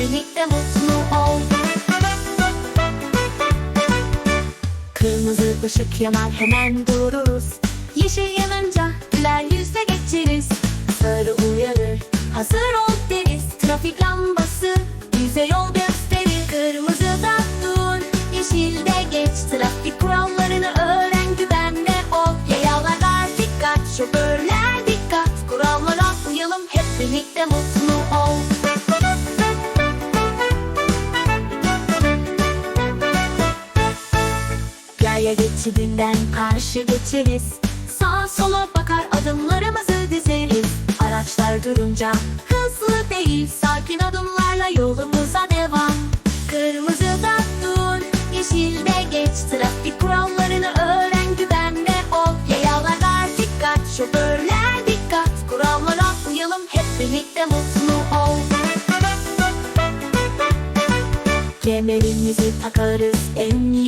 birlikte mutlu ol Kırmızı ışık yanar hemen dururuz. Yeşil yanınca güler yüzle geçeriz. Sarı uyarır hazır ol deriz. Trafik lambası bize yol gösterir Yaya geçidinden karşı geçeriz. Sağa sola bakar adımlarımızı dizeriz. Araçlar durunca hızlı değil Sakin adımlarla yolumuza devam. Kırmızıda dur yeşilde geç. Trafik kurallarını öğren güvenle ol. Yayalar dikkat. Şoförler dikkat. Kurallara uyalım hep birlikte mutlu ol. Kemerimizi takarız, emniyetliyiz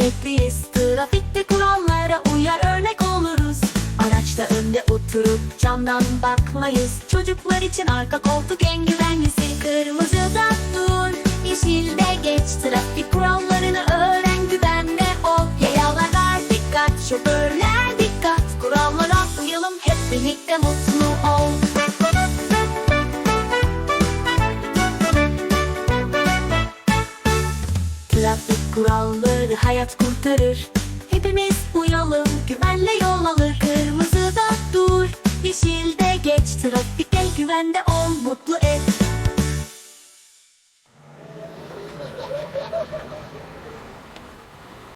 Araçta önde oturup camdan bakmayız. Çocuklar için arka koltuk en güvenlisi. Kırmızıda dur, yeşilde geç. Trafik kurallarını öğren güvenle ol. Yayalar dikkat, şoförler dikkat. Kurallara uyalım hep birlikte mutlu ol. Trafik kuralları hayat kurtarır. Hepimiz uyalım güvenle güvende ol mutlu et